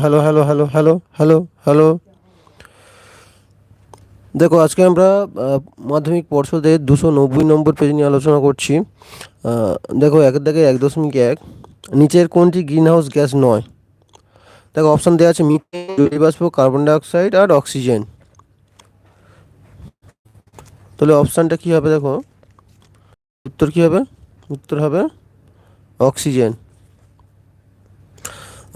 Hello hello hello hello hello hello. দেখো, আজকে আমরা মাধ্যমিক পর্ষদের দুশো নব্বই নম্বর পেজ নিয়ে আলোচনা করছি। দেখো একের দাগে এক দশমিক এক, নিচের কোনটি গ্রিন হাউস গ্যাস নয়? দেখো অপশান দেওয়া আছে মিথেন জলীয় বাষ্প কার্বন ডাইঅক্সাইড আর অক্সিজেন তাহলে অপশানটা কী হবে, দেখো? উত্তর কী হবে? উত্তর হবে অক্সিজেন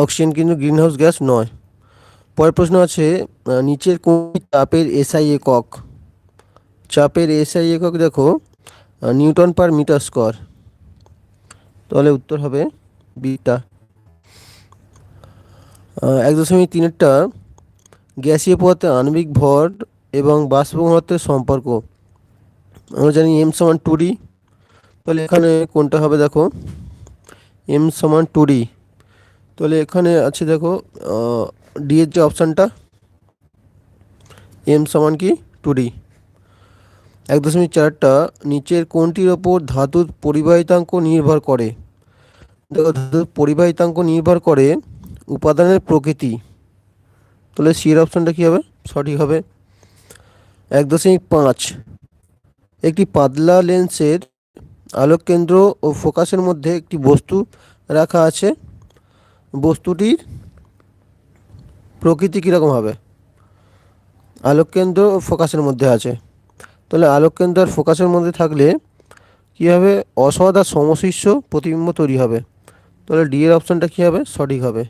অক্সিজেন কিন্তু গ্রিন হাউস গ্যাস নয়। পরের প্রশ্ন আছে নিচের কোন চাপের এসআই একক? চাপের এসআই একক দেখো নিউটন পার মিটার স্কোয়ার। তাহলে উত্তর হবে বিটা। এক দশমিক তিনেরটা গ্যাসীয় পদার্থে আণবিক ভর এবং বাষ্প ঘনত্বের সম্পর্ক। আমরা জানি এম সমান টু ডি তাহলে এখানে কোনটা হবে দেখো? এম সমান টু ডি তাহলে এখানে আছে দেখো ডি এর যে অপশানটা এম সমান কি? টু ডি এক দশমিক চারটা নিচের কোনটির ওপর ধাতুর পরিবাহিতাঙ্ক নির্ভর করে। দেখো, ধাতুর পরিবাহিতাঙ্ক নির্ভর করে উপাদানের প্রকৃতি। তাহলে সি এর অপশানটা কী হবে? সঠিক হবে। এক দশমিক পাঁচ। একটি পাতলা লেন্সের আলোক কেন্দ্র ও ফোকাসের মধ্যে একটি বস্তু রাখা আছে। বস্তুটির প্রকৃতি কীরকম হবে? আলোক কেন্দ্র ও ফোকাসের মধ্যে আছে। তাহলে আলোক কেন্দ্র আর ফোকাসের মধ্যে থাকলে কী হবে? অসৎ আর সমশিষ্য প্রতিবিম্ব তৈরি হবে। তাহলে ডি এর অপশানটা কী হবে? সঠিক হবে।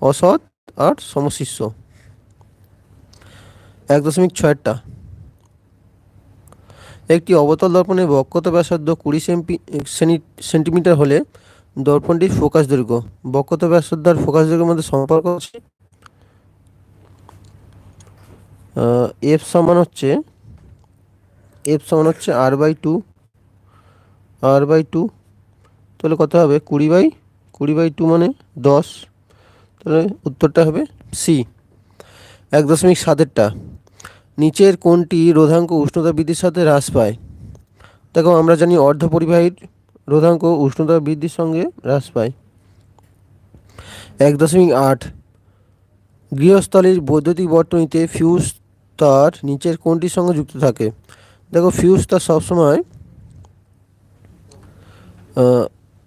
অসৎ আর সমশিষ্য এক দশমিক ছয়টা। একটি অবতল দর্পণের বক্ষতা ব্যাসার্ধ কুড়ি সেমি সেন্টিমিটার হলে দর্পণটির ফোকাস দৈর্ঘ্য। বক্ষতা ব্যাসার্ধ ফোকাস দৈর্ঘ্যের মধ্যে সম্পর্ক আছে এফ সমান হচ্ছে এফ সমান হচ্ছে R by two R by two তাহলে কত হবে? কুড়ি বাই কুড়ি বাই টু মানে দশ। তাহলে উত্তরটা হবে সি এক দশমিক সাতেরটা নিচের কোনটি রোধাঙ্ক উষ্ণতা বৃদ্ধির সাথে হ্রাস পায়। দেখো, আমরা জানি অর্ধ অর্ধপরিবাহীর রোধাঙ্ক উষ্ণতা বৃদ্ধির সঙ্গে হ্রাস পায়। এক দশমিক আট। গৃহস্থলীর বৈদ্যুতিক বর্তনীতে ফিউজ তার নিচের কোনটির সঙ্গে যুক্ত থাকে? দেখো, ফিউজ তার সবসময়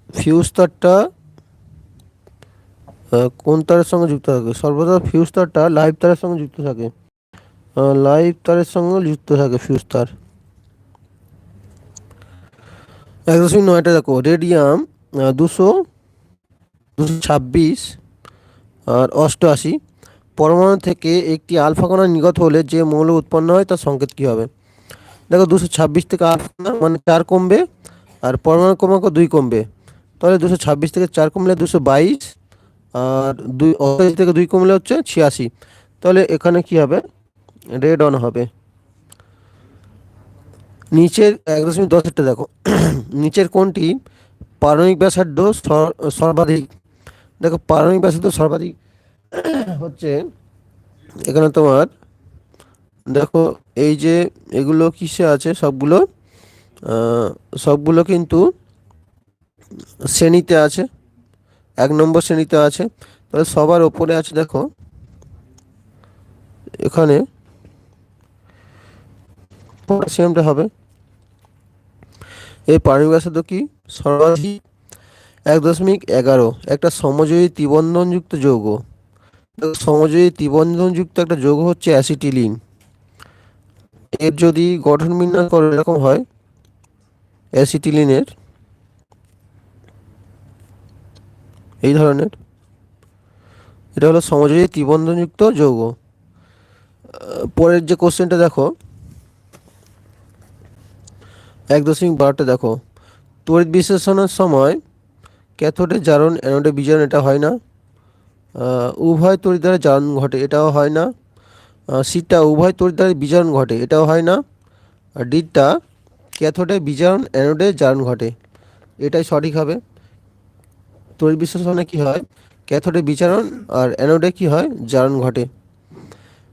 ফিউজ তারটা কোন তারের সঙ্গে যুক্ত থাকে? সর্বদা ফিউজ তারটা লাইভ তারের সঙ্গে যুক্ত থাকে। লাইভ তারের সঙ্গে যুক্ত থাকে ফিউজ তার। এক দশমিক নয়টা দেখো, রেডিয়াম দুশো দুশো ছাব্বিশ, আর অষ্টআশি। পরমাণু থেকে একটি আলফা কণা নিগত হলে যে মৌল উৎপন্ন হয়, তার সংকেত কী হবে? দেখো, দুশো ছাব্বিশ থেকে আলফা মানে চার কমবে, আর পরমাণু ক্রমাঙ্ক দুই কমবে। তাহলে দুশো ছাব্বিশ থেকে চার কমলে দুশো বাইশ, আর দুই, অষ্টআশি থেকে দুই কমলে হচ্ছে ছিয়াশি। তাহলে এখানে কি হবে? রেড অন হবে। নিচের এক দশমিক দশেরটা দেখো। নিচের কোনটি? পারমিক ব্যাসার্ধ সর্বাধিক। দেখো পারমিক ব্যাসার্ধ সর্বাধিক হচ্ছে এখানে তোমার, দেখো, এই যে এগুলো কিসে আছে? সবগুলো সবগুলো কিন্তু শ্রেণীতে আছে। এক নম্বর শ্রেণীতে আছে। তাহলে সবার ওপরে আছে, দেখো, এখানে, পটাশিয়ামটা হবে। এই ব্যাসার্ধ কি? সর্বাধিক এক দশমিক এগারো, একটা সমজয়ী ত্রিবন্ধনযুক্ত যৌগ। সমজয়ী ত্রিবন্ধনযুক্ত একটা যৌগ হচ্ছে অ্যাসিটিলিন। এর যদি গঠন বিন্যাস করে, এরকম হয়। অ্যাসিটিলিনের, এই ধরনের। এটা হলো সমজয়ী ত্রিবন্ধনযুক্ত যৌগ। পরের যে কোশ্চেনটা দেখো। এক দশমিক বারোটা দেখো, তড়িৎ বিশ্লেষণের সময় ক্যাথোডে জারণ, অ্যানোডে বিজারণ, এটা হয় না। উভয় তড়িৎ দ্বারা জারণ ঘটে, এটাও হয় না। সিটটা উভয় তড়িৎ দ্বারা বিজারণ ঘটে, এটাও হয় না। আর ডিটটা ক্যাথোডে বিজারণ, অ্যানোডে জারণ ঘটে, এটাই সঠিক হবে। তড়িৎ বিশ্লেষণে কী হয়? ক্যাথোডে বিচারণ আর অ্যানোডে কী হয়? জারণ ঘটে।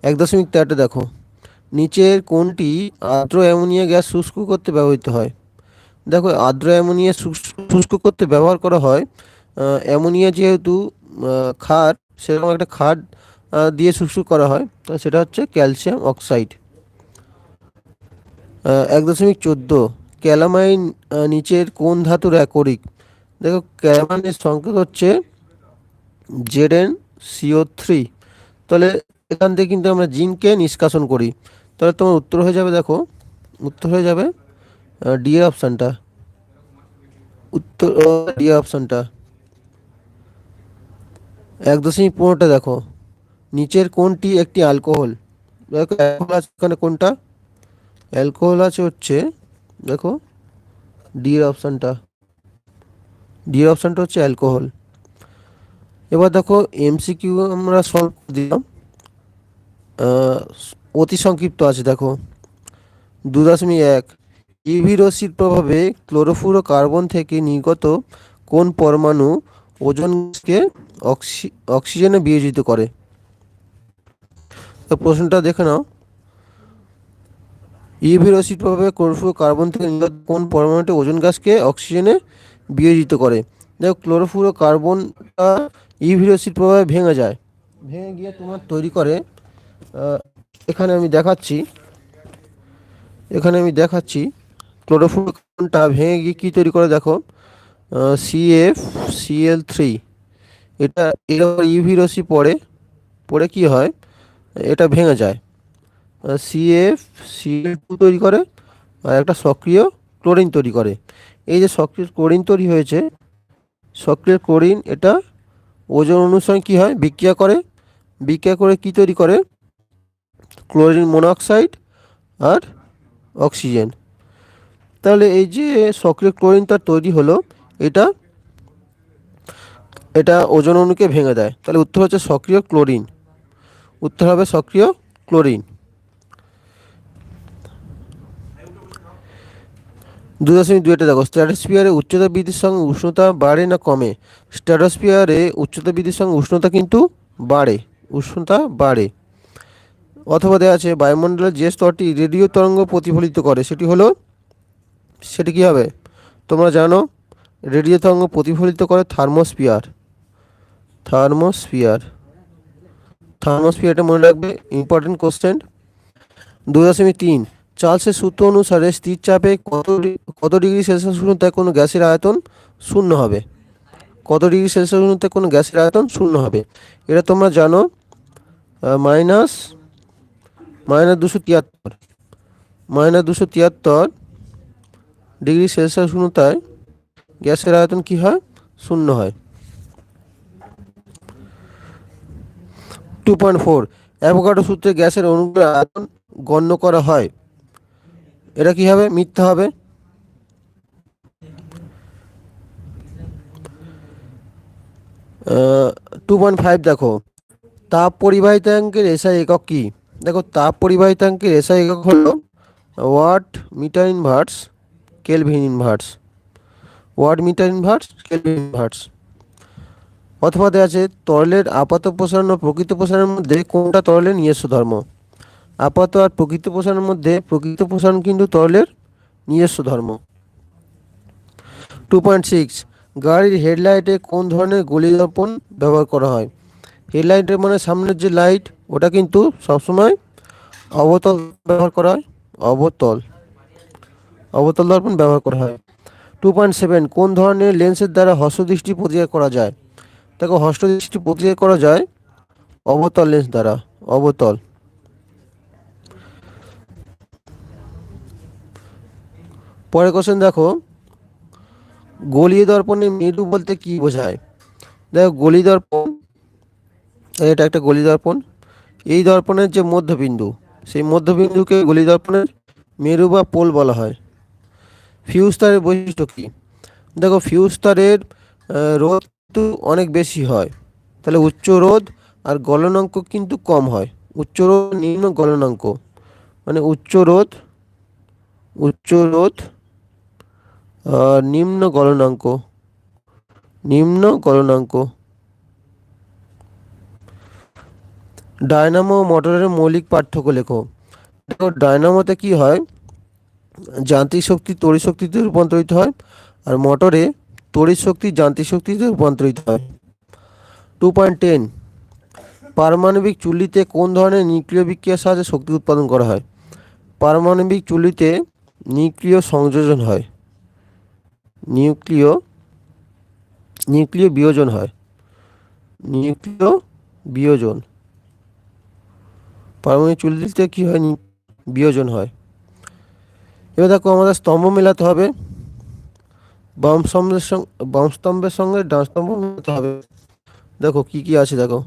এক দশমিক তেরোটা দেখো নিচের কোনটি আর্দ্র অ্যামোনিয়া গ্যাস শুষ্ক করতে ব্যবহৃত হয়। দেখো আর্দ্র অ্যামোনিয়া শুষ্ক করতে ব্যবহার করা হয় অ্যামোনিয়া যেহেতু ক্ষার সেরকম একটা আহ, দিয়ে শুষ্ক করা হয় তো সেটা হচ্ছে ক্যালসিয়াম অক্সাইড। এক দশমিক চোদ্দ ক্যালামাইন নিচের কোন ধাতুর একরিক। দেখো ক্যালামাইনের সংকেত হচ্ছে জেড এন সিও থ্রি তাহলে এখান থেকে কিন্তু আমরা জিনকে নিষ্কাশন করি। তাহলে তোমার উত্তর হয়ে যাবে, দেখো। উত্তর হয়ে যাবে ডি অপশানটা উত্তর ডি অপশানটা এক দশমিক পনেরোটা দেখো। নিচের কোনটি একটি অ্যালকোহল দেখো অ্যালকোহল আছে এখানে কোনটা? অ্যালকোহল আছে হচ্ছে, দেখো ডি অপশানটা ডি অপশানটা হচ্ছে অ্যালকোহল এবার দেখো এমসিকিউ আমরা সলভ দিলাম। অতি সংক্ষিপ্ত আছে, দেখো। দু দশমিক এক ইভি রশ্মির প্রভাবে ক্লোরোফ্লুরো কার্বন থেকে নির্গত কোন পরমাণু ওজোন অক্সি, অক্সিজেনে বিয়োজিত করে? তো প্রশ্নটা দেখে নাও। ইভি রশ্মির প্রভাবে ক্লোরোফ্লুরো কার্বন থেকে নির্গত কোন পরমাণুটি ওজন গ্যাসকে অক্সিজেনে বিয়োজিত করে? দেখো ক্লোরোফ্লুরো কার্বনটা ইভি রশ্মির প্রভাবে ভেঙে যায়। ভেঙে গিয়ে তোমার তৈরি করে এখানে আমি দেখাচ্ছি, এখানে আমি দেখাচ্ছি ক্লোরোফ্লোরোকার্বনটা ভেঙে গিয়ে কী তৈরি করে দেখো? সিএফ সিএল থ্রি এটা এর ইউভি রশ্মি পড়ে পড়ে কি হয়? এটা ভেঙে যায়। সিএফ সিএল টু তৈরি করে, আর একটা সক্রিয় ক্লোরিন তৈরি করে। এই যে সক্রিয় ক্লোরিন তৈরি হয়েছে, সক্রিয় ক্লোরিন এটা ওজন অনুসরণ কী হয়? বিক্রিয়া করে। বিক্রিয়া করে কি তৈরি করে? ক্লোরিন মনোক্সাইড আর অক্সিজেন। তাহলে এই যে সক্রিয় ক্লোরিনটা তৈরি হলো, এটা এটা ওজন অণুকে ভেঙে দেয়। তাহলে উত্তর হচ্ছে সক্রিয় ক্লোরিন। উত্তর হবে সক্রিয় ক্লোরিন। দু দশমিক দুইটা দেখো, স্ট্র্যাটোস্ফিয়ারে উচ্চতা বৃদ্ধির সঙ্গে উষ্ণতা বাড়ে না কমে? স্ট্র্যাটোস্ফিয়ারে উচ্চতা বৃদ্ধির সঙ্গে উষ্ণতা কিন্তু বাড়ে, উষ্ণতা বাড়ে। অথবা দেওয়া আছে, বায়ুমণ্ডলের যে স্তরটি রেডিও তরঙ্গ প্রতিফলিত করে, সেটি হলো, সেটি কী হবে? তোমরা জানো, রেডিও তরঙ্গ প্রতিফলিত করে থার্মোস্ফিয়ার। থার্মোস্ফিয়ার। থার্মোস্ফিয়ারটা মনে রাখবে ইম্পর্টেন্ট কোশ্চেন দু দশমিক তিন, চার্লসের সূত্র অনুসারে স্থির চাপে কত কত ডিগ্রি সেলসিয়াস উষ্ণতায় কোনো গ্যাসের আয়তন শূন্য হবে? কত ডিগ্রি সেলসিয়াস উষ্ণতায় কোনো গ্যাসের আয়তন শূন্য হবে? এটা তোমরা জানো মাইনাস মাইনাস দুশো তিয়াত্তর। মাইনাস দুশো তিয়াত্তর ডিগ্রি সেলসিয়াস শূন্যতায় গ্যাসের আয়তন কি হয়? শূন্য হয়। টু পয়েন্ট ফোর অ্যাভোকাডো সূত্রে গ্যাসের অনুগ্রহ আয়তন গণ্য করা হয়। এটা কি হবে? মিথ্যা হবে। টু পয়েন্ট ফাইভ দেখো। তাপ পরিবাহিতাঙ্কের এসআই একক কি? দেখো, তাপ পরিবাহিতাঙ্কের এসআই একক হলো watt metre inverse kelvin inverse. Watt metre inverse kelvin inverse. অথবা দেওয়া আছে, তরলের আপাত প্রসারণ ও প্রকৃত প্রসারণের মধ্যে কোনটা তরলের নিজস্ব ধর্ম? আপাত আর প্রকৃত প্রসারণের মধ্যে প্রকৃত প্রসারণ কিন্তু তরলের নিজস্ব ধর্ম। টু পয়েন্ট সিক্স গাড়ির হেডলাইটে কোন ধরনের গলি দর্পণ ব্যবহার করা হয়? হেডলাইটের মানে সামনের যে লাইট ওটা কিন্তু সবসময় অবতল ব্যবহার করা হয়, অবতল। অবতল দর্পণ ব্যবহার করা হয়। টু পয়েন্ট সেভেন কোন ধরনের লেন্সের দ্বারা হস্তদৃষ্টি প্রতিকার করা যায়? দেখো, হস্তদৃষ্টি প্রতিকার করা যায় অবতল লেন্স দ্বারা, অবতল। পরের কোশ্চেন দেখো গলীয় দর্পণে মেরু বলতে কি বোঝায়? দেখো, গলি দর্পণ, এটা একটা গলি দর্পণ। এই দর্পণের যে মধ্যবিন্দু, সেই মধ্যবিন্দুকে গলি দর্পণের মেরু বা পোল বলা হয়। ফিউজ তারের বৈশিষ্ট্য কী? দেখো, ফিউজ তারের কিন্তু অনেক বেশি হয়। তাহলে উচ্চ রোধ আর গলনাঙ্ক কিন্তু কম হয়। উচ্চ রোধ নিম্ন গলনাঙ্ক। মানে উচ্চ রোধ উচ্চ রোধ নিম্ন গলনাঙ্ক। নিম্ন গলনাঙ্ক। ডায়নামো মোটরের মৌলিক পার্থক্য লেখো। দেখো, ডায়নামোতে কি হয়? যান্ত্রিক শক্তি তড়িৎ শক্তিতে রূপান্তরিত হয় আর মোটরে তড়িৎ শক্তি যান্ত্রিক শক্তিতে রূপান্তরিত হয়। টু পয়েন্ট টেন পারমাণবিক চুল্লিতে কোন ধরনের নিউক্লিয় বিক্রিয়ার সাহায্যে শক্তি উৎপাদন করা হয়? পারমাণবিক চুল্লিতে নিউক্লিয় সংযোজন হয়। নিউক্লিয় নিউক্লিয় বিয়োজন হয়। নিউক্লিয় বিয়োজন। পারমাণবিক চুল্লিতে কী হয়? বিয়োজন হয়। এবার দেখো আমাদের স্তম্ভ মেলাতে হবে। বাম স্তম্ভের সঙ্গে বাম স্তম্ভের সঙ্গে ডান স্তম্ভ মেলাতে হবে। দেখো কি কি আছে দেখো।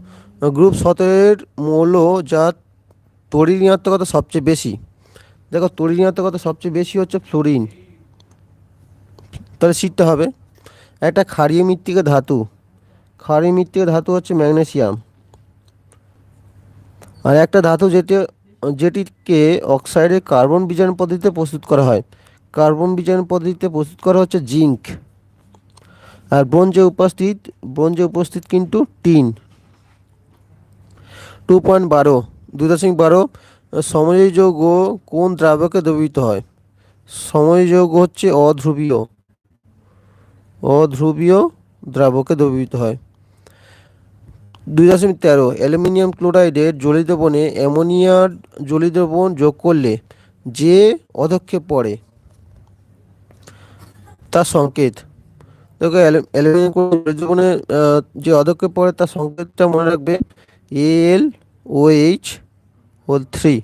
গ্রুপ সতের মৌল যা তড়িৎ ঋণাত্মকতা সবচেয়ে বেশি। দেখো তড়িৎ ঋণাত্মকতা সবচেয়ে বেশি হচ্ছে ফ্লোরিন। তাহলে সিটটা হবে। একটা ক্ষারীয় মৃত্তিকা ধাতু। ক্ষারীয় মৃত্তিকা ধাতু হচ্ছে ম্যাগনেসিয়াম। আর একটা ধাতু যেটি, যেটিকে অক্সাইডে কার্বন বিজারণ পদ্ধতিতে প্রস্তুত করা হয়। কার্বন বিজারণ পদ্ধতিতে প্রস্তুত করা হচ্ছে জিঙ্ক। আর ব্রোঞ্জে উপস্থিত ব্রোঞ্জে উপস্থিত কিন্তু টিন। টু পয়েন্ট বারো, দুই দশমিক বারো সময় যৌগ কোন দ্রাবকে দ্রবীভূত হয়? সময় যৌগ হচ্ছে অধ্রুবীয়। অধ্রুবীয় দ্রাবকে দ্রবীভূত হয়। দুই দশমিক তেরো, অ্যালুমিনিয়াম ক্লোরাইডের জ্বলিত বনে অ্যামোনিয়ার জ্বলিত বন যোগ করলে যে অধক্ষেপ পড়ে তার সংকেত। দেখো, অ্যালু- অ্যালুমিনিয়াম ক্লোরাইড যে অধক্ষেপ পড়ে তার সংকেতটা মনে রাখবে L O H whole three.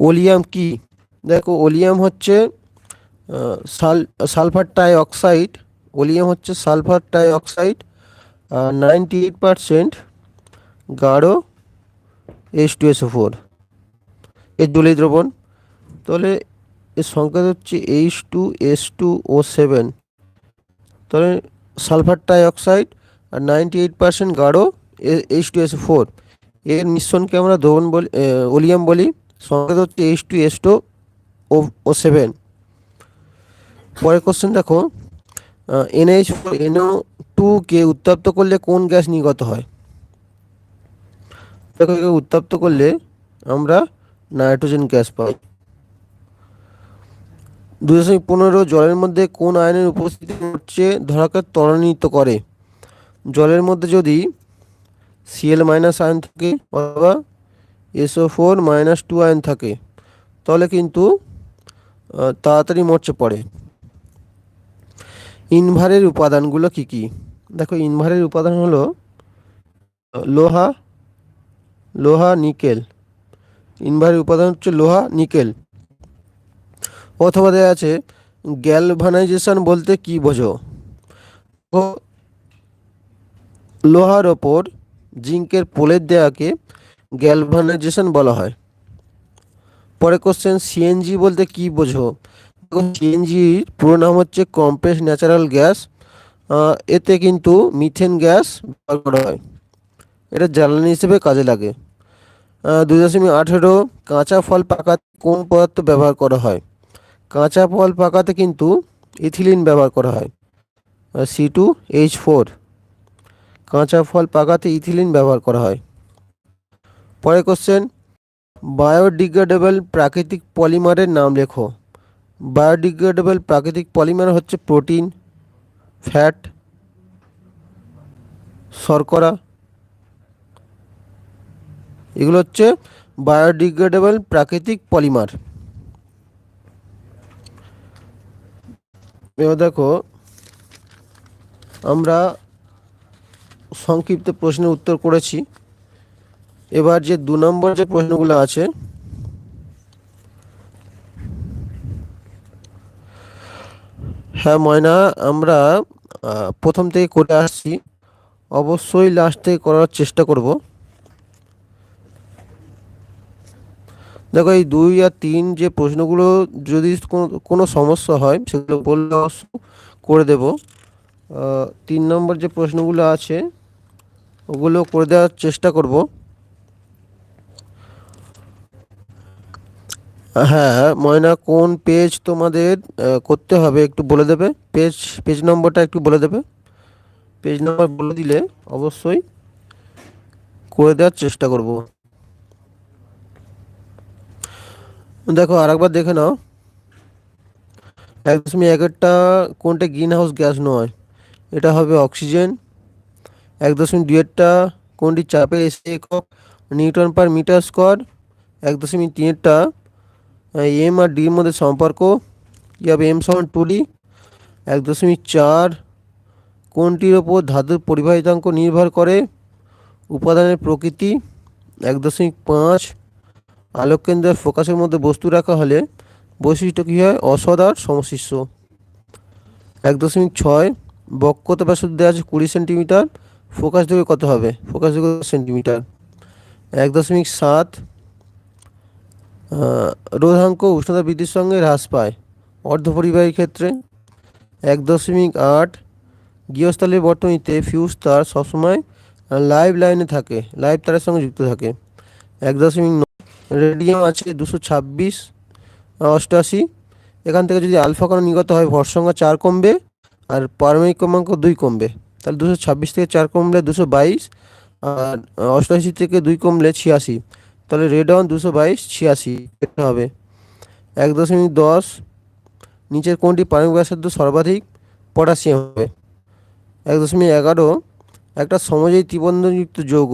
Oleum কি? দেখো, ওলিয়াম হচ্ছে সাল, সালফার টাই অক্সাইড ওলিয়াম হচ্ছে sulphur trioxide ninety eight percent গাঢ় এইচ টু এস ফোর এর জলি দ্রবণ। তাহলে এর সংকেত হচ্ছে H two S two O seven তাহলে সালফার টাই অক্সাইড আর নাইনটি এইট পারসেন্ট গাঢ় এইচ টু এস ফোর এর মিশ্রণকে আমরা দ্রবণ বলি ওলিয়াম বলি। সংকেত হচ্ছে H two S two O O seven পরের কোশ্চেন দেখো এনএইচ ফোর এনও টুকে উত্তপ্ত করলে কোন গ্যাস নির্গত হয়? উত্তপ্ত করলে আমরা নাইট্রোজেন গ্যাস পাই দুই দশমিক পনেরো জলের মধ্যে কোন আয়নের উপস্থিতি হচ্ছে ধরাকে ত্বরান্বিত করে। জলের মধ্যে যদি সিএল মাইনাস আয়ন থাকে অথবা SO four minus two ion থাকে, তাহলে কিন্তু তাড়াতাড়ি মরচে পড়ে। ইনভারের উপাদানগুলো কি কি? দেখো, ইনভারের উপাদান হলো লোহা লোহা, নিকেল। ইনভারের উপাদান হচ্ছে লোহা, নিকেল। অথবা দেওয়া আছে, গ্যালভানাইজেশন বলতে কি বোঝো? লোহার ওপর জিঙ্কের পোলের দেয়াকে গ্যালভানাইজেশন বলা হয়। পরে কোশ্চেন সিএনজি বলতে কি বোঝো? সিএনজির পুরো নাম হচ্ছে কম্প্রেস ন্যাচারাল গ্যাস এতে কিন্তু মিথেন গ্যাস ব্যবহার করা হয়। এটা জ্বালানি হিসেবে কাজে লাগে। দুই দশমিক আঠেরো কাঁচা ফল পাকাতে কোন পদার্থ ব্যবহার করা হয়? কাঁচা ফল পাকাতে কিন্তু ইথিলিন ব্যবহার করা হয় সি টু এইচ ফোর। কাঁচা ফল পাকাতে ইথিলিন ব্যবহার করা হয়। পরে কোশ্চেন বায়োডিগ্রেডেবল প্রাকৃতিক পলিমারের নাম লেখো। বায়োডিগ্রেডেবল প্রাকৃতিক পলিমার হচ্ছে প্রোটিন, ফ্যাট, শর্করা। এগুলো হচ্ছে বায়োডিগ্রেডেবল প্রাকৃতিক পলিমার। এবার দেখো, আমরা সংক্ষিপ্ত প্রশ্নের উত্তর করেছি। এবার যে দু নম্বর যে প্রশ্নগুলো আছে হ্যাঁ ময়না, আমরা প্রথম থেকে করে আসছি। অবশ্যই লাস্ট থেকে করার চেষ্টা করব। দেখো, এই দুই আর তিন যে প্রশ্নগুলো যদি কোনো সমস্যা হয়, সেগুলো বললে অবশ্য করে দেব। তিন নম্বর যে প্রশ্নগুলো আছে, ওগুলো করে দেওয়ার চেষ্টা করব। হ্যাঁ ময়না, কোন পেজ তোমাদের করতে হবে একটু বলে দেবে? পেজ পেজ নম্বরটা একটু বলে দেবে? পেজ নম্বর বলে দিলে অবশ্যই করে দেওয়ার চেষ্টা করব। দেখো, আরেকবার দেখে নাও। এক দশমিক একেরটা কোনটা গ্রিন হাউস গ্যাস নয়? এটা হবে অক্সিজেন এক দশমিক দুইয়েরটা কোনটি চাপের এসে একক নিউটন পার মিটার স্কোয়ার? এক দশমিক তিনেরটা এম আর ডির মধ্যে সম্পর্ক। কী হবে এম সমান টু ডি এক দশমিক চার। কোনটির ওপর ধাতুর পরিবাহিতাঙ্ক নির্ভর করে? উপাদানের প্রকৃতি, এক দশমিক পাঁচ। আলোককেন্দ্রের ফোকাসের মধ্যে বস্তু রাখা হলে বৈশিষ্ট্য কী হয়? অসদ আর সমশিষ্য এক দশমিক ছয় বক্ষতা দেওয়া আছে কুড়ি সেন্টিমিটার। ফোকাস দৈর্ঘ্য কত হবে? ফোকাস দৈর্ঘ্য সেন্টিমিটার? এক দশমিক সাত রোধাঙ্ক উষ্ণতা বৃদ্ধির সঙ্গে হ্রাস পায়। অর্ধপরিবাহীর ক্ষেত্রে এক দশমিক আট গৃহস্থলের বর্তনীতে ফিউজ তার সবসময় লাইভ লাইনে থাকে, লাইভ তারের সঙ্গে যুক্ত থাকে। এক দশমিক নয় রেডিয়াম আছে দুশো ছাব্বিশ অষ্টআশি এখান থেকে যদি আলফা কোনো নিগত হয়, ভর সংখ্যা চার কমবে আর পারমাণবিক ক্রমাঙ্ক দুই কমবে। তাহলে দুশো ছাব্বিশ থেকে চার কমলে দুশো বাইশ আর অষ্টআশি থেকে দুই কমলে ছিয়াশি। তাহলে রেড অন দুশো বাইশ ছিয়াশি, এটা হবে। এক দশমিক দশ, নিচের কোনটি পারমাণবিক ব্যাসার্ধ সর্বাধিক? পটাশিয়াম হবে। এক দশমিক এগারো, একটা সমজয়ী ত্রিবন্ধনযুক্ত যৌগ।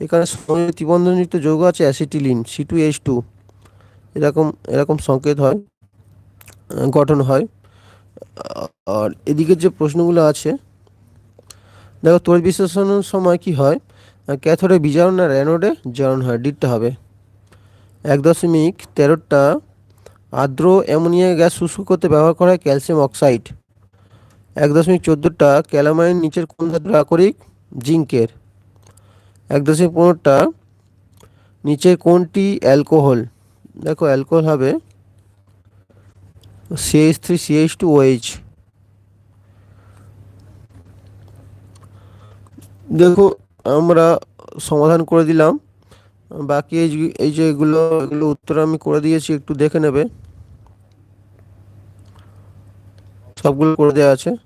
এখানে সমজয়ী ত্রিবন্ধনযুক্ত যৌগ আছে acetylene C two H two এরকম এরকম সংকেত হয়, গঠন হয়। আর এদিকের যে প্রশ্নগুলো আছে, দেখো তড়িৎ বিশ্লেষণের সময় কি হয়? ক্যাথোডে বিজারণ আর অ্যানোডে জারণ হয়, ডিটটা হবে। এক দশমিক তেরোটা আর্দ্র অ্যামোনিয়া গ্যাস শুষ্ক করতে ব্যবহার করা হয় ক্যালসিয়াম অক্সাইড। এক দশমিক চোদ্দোটা ক্যালামাইন নিচের কোন ধাতুর আকরিক জিঙ্কের। এক দশমিক পনেরোটা নিচের কোনটি অ্যালকোহল। দেখো, অ্যালকোহল হবে CH three CH two OH দেখো আমরা সমাধান করে দিলাম। বাকি এই যে- এই যে এগুলো এগুলো উত্তর আমি করে দিয়েছি, একটু দেখে নেবে। সবগুলো করে দেওয়া আছে।